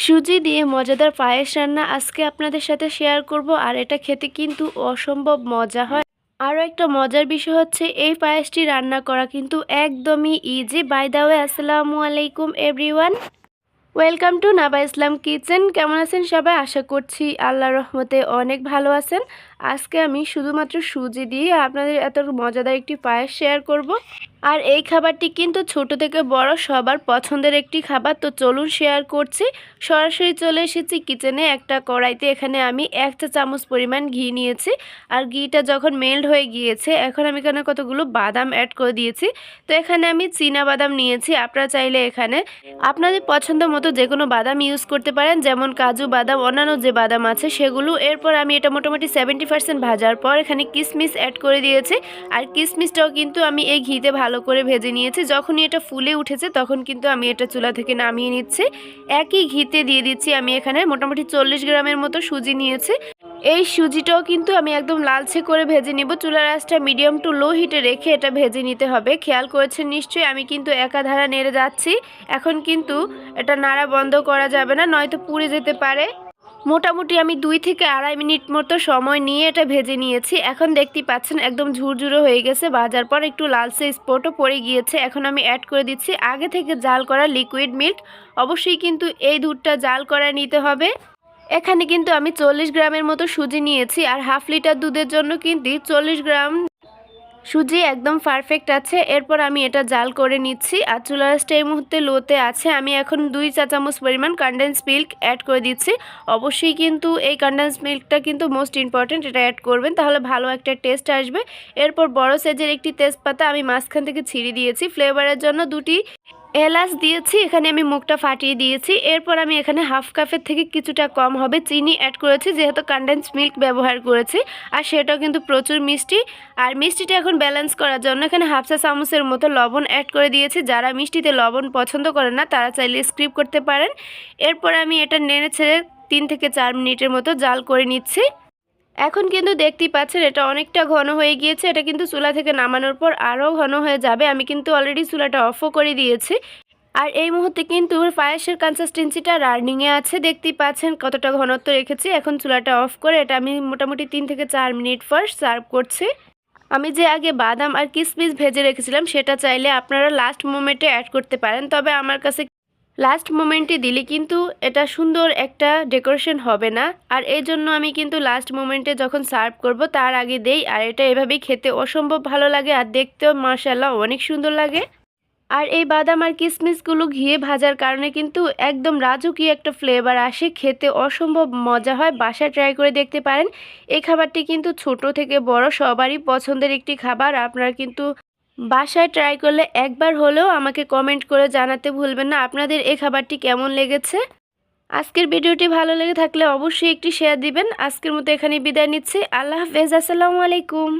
সুজি দিয়ে মজাদার পায়েস রান্না আজকে আপনাদের সাথে শেয়ার করব, আর এটা খেতে কিন্তু অসম্ভব মজা হয়। আরও একটা মজার বিষয় হচ্ছে, এই পায়েসটি রান্না করা কিন্তু একদমই ইজি বাই দা ওয়ে আসসালামু আলাইকুম everyone welcome to Naba Islam kitchen কেমন আছেন সবাই? আশা করছি আল্লাহ রহমতে অনেক ভালো আছেন। আজকে আমি শুধুমাত্র সুজি দিয়ে আপনাদের এত মজাদার একটি পায়েস শেয়ার করব। আর এই খাবারটি কিন্তু ছোট থেকে বড় সবার পছন্দের একটি খাবার, তো চলুন শেয়ার করছি। সরাসরি চলে এসেছি কিচেনে একটা কড়াইতে। এখানে আমি এক চা চামচ পরিমাণ ঘি নিয়েছি। আর ঘিটা যখন মেল্ট হয়ে গিয়েছে, এখন আমি এখানে কতগুলো বাদাম অ্যাড করে দিয়েছি। তো এখানে আমি চীনা বাদাম নিয়েছি, আপনারা চাইলে এখানে আপনাদের পছন্দ মতো যে কোনো বাদাম ইউজ করতে পারেন। যেমন কাজু বাদাম, অন্যান্য যে বাদাম আছে, সেগুলো। এরপর আমি এটা মোটামুটি সেভেন্টি পার্সেন্ট ভাজার পর এখানে কিশমিশ অ্যাড করে দিয়েছে। আর কিশমিশটাও কিন্তু আমি এই ঘিতে ভালো করে ভেজে নিয়েছি। যখনই এটা ফুলে উঠেছে তখন কিন্তু আমি এটা চুলা থেকে নামিয়ে নিচ্ছি। একই ঘিতে দিয়ে দিচ্ছি আমি এখানে মোটামুটি চল্লিশ গ্রামের মতো সুজি নিয়েছি। এই সুজিটাও কিন্তু আমি একদম লালচে করে ভেজে নিব। চুলার আঁচটা মিডিয়াম টু লো হিটে রেখে এটা ভেজে নিতে হবে। খেয়াল করেছেন নিশ্চয়ই আমি কিন্তু একাধারা নেড়ে যাচ্ছি। এখন কিন্তু এটা নাড়া বন্ধ করা যাবে না, নয়তো পুড়ে যেতে পারে। মোটামুটি আমি দুই থেকে আড়াই মিনিট মতো সময় নিয়ে এটা ভেজে নিয়েছি। এখন দেখতে পাচ্ছেন একদম ঝুরঝুরো হয়ে গেছে। ভাজার পর একটু লালচে স্পটও পড়ে গিয়েছে। এখন আমি অ্যাড করে দিচ্ছি। আগে থেকে জাল করা লিকুইড মিল্ক অবশ্যই কিন্তু এই দুধটা জাল করা নিতে হবে। এখানে কিন্তু আমি চল্লিশ গ্রামের মতো সুজি নিয়েছি। আর হাফ লিটার দুধের জন্য কিন্তু চল্লিশ গ্রাম সুজি একদম পারফেক্ট আছে। এরপর আমি এটা জাল করে নিচ্ছি আর চুলারাসটা এই মুহূর্তে লোতে আছে। আমি এখন দুই চা চামচ পরিমাণ কন্ডেন্স মিল্ক অ্যাড করে দিচ্ছি। অবশ্যই কিন্তু এই কন্ডেন্স মিল্কটা কিন্তু মোস্ট ইম্পর্ট্যান্ট এটা অ্যাড করবেন, তাহলে ভালো একটা টেস্ট আসবে। এরপর বড় সাইজের একটি তেজপাতা আমি মাঝখান থেকে ছিঁড়ে দিয়েছি। ফ্লেভারের জন্য দুটি এলাচ দিয়েছি, এখানে আমি মুখটা ফাটিয়ে দিয়েছি। এরপর আমি এখানে হাফ কাপের থেকে কিছুটা কম হবে। চিনি অ্যাড করেছি, যেহেতু কন্ডেন্স মিল্ক ব্যবহার করেছি। আর সেটাও কিন্তু প্রচুর মিষ্টি। আর মিষ্টিটা এখন ব্যালেন্স করার জন্য এখানে হাফ চা চামচের মতো লবণ অ্যাড করে দিয়েছি। যারা মিষ্টিতে লবণ পছন্দ করে না, তারা চাইলে স্ক্রিপ করতে পারেন। এরপর আমি এটা নেড়ে ছেড়ে তিন থেকে চার মিনিটের মতো জাল করে নিচ্ছি। এখন কিন্তু দেখতেই পাচ্ছেন, এটা অনেকটা ঘন হয়ে গিয়েছে। এটা কিন্তু চুলা থেকে নামানোর পর আরও ঘন হয়ে যাবে। আমি কিন্তু অলরেডি চুলাটা অফও করে দিয়েছি। আর এই মুহূর্তে কিন্তু পায়েসের কনসিস্টেন্সিটা রানিংয়ে আছে। দেখতেই পাচ্ছেন কতটা ঘনত্ব রেখেছি। এখন চুলাটা অফ করে এটা আমি মোটামুটি তিন থেকে চার মিনিট ফার্স্ট সার্ভ করছি। আমি যে আগে বাদাম আর কিশমিশ ভেজে রেখেছিলাম, সেটা চাইলে আপনারা লাস্ট মোমেন্টে অ্যাড করতে পারেন। তবে আমার কাছে লাস্ট মোমেন্টে দিলে, কিন্তু এটা সুন্দর একটা ডেকোরেশন হবে না। আর এই জন্য আমি কিন্তু লাস্ট মোমেন্টে যখন সার্ভ করব, তার আগে দেই, আর এটা এভাবেই খেতে অসম্ভব ভালো লাগে, আর দেখতেও মার্শাল্লাহ অনেক সুন্দর লাগে। আর এই বাদাম আর কিশমিশগুলো ঘিয়ে ভাজার কারণে কিন্তু একদম রাজুকি একটা ফ্লেভার আসে, খেতে অসম্ভব মজা হয়, বাসায় ট্রাই করে দেখতে পারেন। এই খাবারটি কিন্তু ছোট থেকে বড়, সবারই পছন্দের একটি খাবার, আপনারা কিন্তু বাসায় ট্রাই করলে একবার হলেও আমাকে কমেন্ট করে জানাতে ভুলবেন না। আপনাদের এই খাবারটি কেমন লেগেছে? আজকের ভিডিওটি ভালো লেগে থাকলে অবশ্যই একটি শেয়ার দিবেন। আজকের মতো এখানে বিদায় নিচ্ছি। আল্লাহ হাফেজ। আসসালামু আলাইকুম।